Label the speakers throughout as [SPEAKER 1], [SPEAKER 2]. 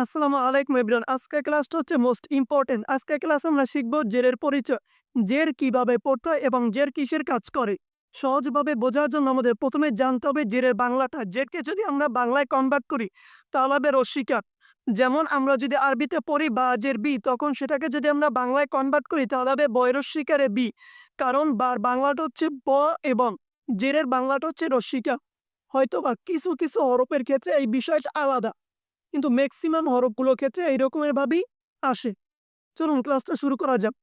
[SPEAKER 1] আসসালামু আলাইকুম এভরিওয়ান। আজকে ক্লাসটা হচ্ছে মোস্ট ইম্পর্টেন্ট। আজকে ক্লাসে আমরা শিখব জেরের পরিচয়। জের কীভাবে পড়তে হয় এবং জের কিসের কাজ করে। সহজভাবে বোঝার জন্য আমাদের প্রথমে জানতে হবে জেরের বাংলাটা। জেরকে যদি আমরা বাংলায় কনভার্ট করি, তাহলে হবে রস্বীকার যেমন আমরা যদি আরবিতে পড়ি বা জের বি, তখন সেটাকে যদি আমরা বাংলায় কনভার্ট করি, তাহলে হবে বৈরস্বীকারে বি। কারণ বার বাংলাটা হচ্ছে ব এবং জেরের বাংলাটা হচ্ছে রস্বীকার হয়তো বা কিছু কিছু হরফের ক্ষেত্রে এই বিষয়টা আলাদা। কিন্তু ম্যাক্সিমাম হরফগুলোর ক্ষেত্রে এইরকমের ভাবেই আসে। চলুন ক্লাসটা শুরু করা যাক।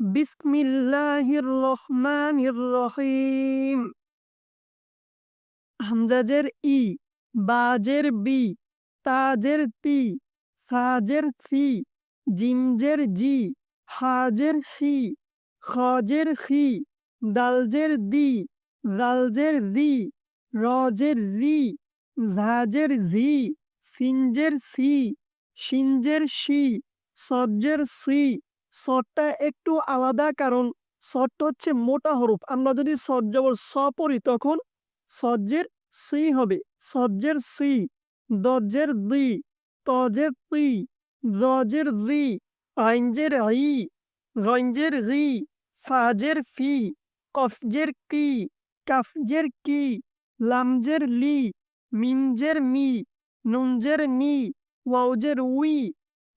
[SPEAKER 1] বিসমিল্লাহির রহমানির রহিম হামজাজের ই, বাজের বি, তাজের তি, সাজের সি, জিমজের জি, হাজের হি খজের হি দালজের দি, রালজের দি রজের রি, ঝাজের ঝি সিনজের সি সিনজের সি, সজ্জের সি। সটটা একটু আলাদা কারণ সটটা হচ্ছে মোটা হরফ আমরা যদি সজ্জবর স পড়ি তখন সজ্জের সি হবে। সজ্জের সি, দজ্জের দি, তজের তি রজের দি, আইনজের ই রঞ্জের রি, ফাজের ফি, কফজের কি, কাফজের কি, লামজের লি, মিমজের মি। নুনজের নি ওয়াউজের উই।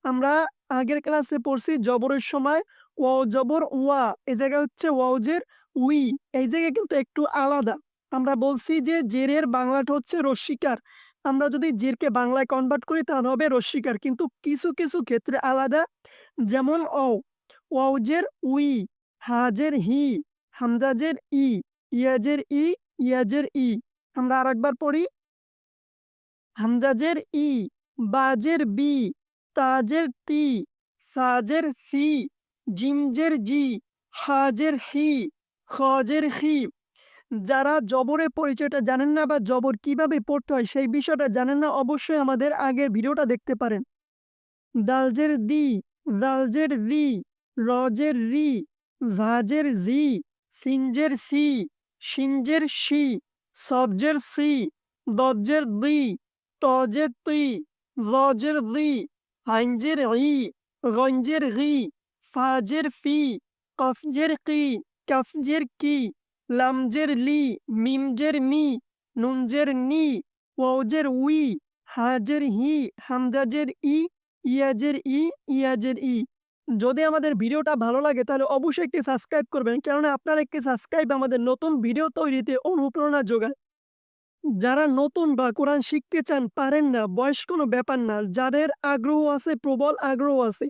[SPEAKER 1] আমরা আগের ক্লাসে পড়ছি জবরের সময় ওয়াও জবর ওয়া। এই জায়গায় হচ্ছে ওয়াউজের উই। এই জায়গায় কিন্তু একটু আলাদা। আমরা বলছি যে জেরের বাংলাটা হচ্ছে রস্বীকার আমরা যদি জেরকে বাংলায় কনভার্ট করি তাহলে হবে রস্বীকার কিন্তু কিছু কিছু ক্ষেত্রে আলাদা। যেমন ও ওয়াউজের উই, হাজের হি, হামজাজের ই, ইয়াজের ই ইয়াজের ই। আমরা আরেকবার পড়ি। হামজাজের ই, বাজের বি, তাজের তি, সাজের সি, জিমজের জি, হাজের হি, খজের হি। যারা জবরের পরিচয়টা জানেন না বা জবর কীভাবে পড়তে হয় সেই বিষয়টা জানেন না অবশ্যই আমাদের আগের ভিডিওটা দেখতে পারেন। দালজের দি, দালজের রি, রজের রি ঝাজের জি, সিনজের সি সিনজের সি, সবজের সি, দজ্জের দি তজের তি লজের দি আইনজের ই গঞ্জের রি ফাজের ফি কফজের কি কাফজের কি লামজের লি মিমজের মি নুনজের নি ওয়াউজের উই হাজের হি হামজাজের ই ইয়াজের ই ইয়াজের ই যদি আমাদের ভিডিওটা ভালো লাগে, তাহলে অবশ্যই একটি সাবস্ক্রাইব করবেন। কেননা আপনার একটি সাবস্ক্রাইব আমাদের নতুন ভিডিও তৈরিতে অনুপ্রেরণা যোগায়। যারা নতুন বা কোরআন শিখতে চান, পারেন না। বয়স কোনো ব্যাপার না। যাদের আগ্রহ আছে, প্রবল আগ্রহ আছে,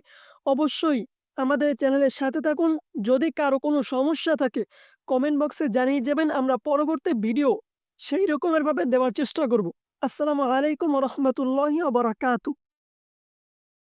[SPEAKER 1] অবশ্যই আমাদের চ্যানেলের সাথে থাকুন। যদি কারও কোনো সমস্যা থাকে কমেন্ট বক্সে জানিয়ে যাবেন। আমরা পরবর্তী ভিডিও সেই রকমের ভাবে দেওয়ার চেষ্টা করব। আসসালামু আলাইকুম রহমতুল্লাহ বারাকাতু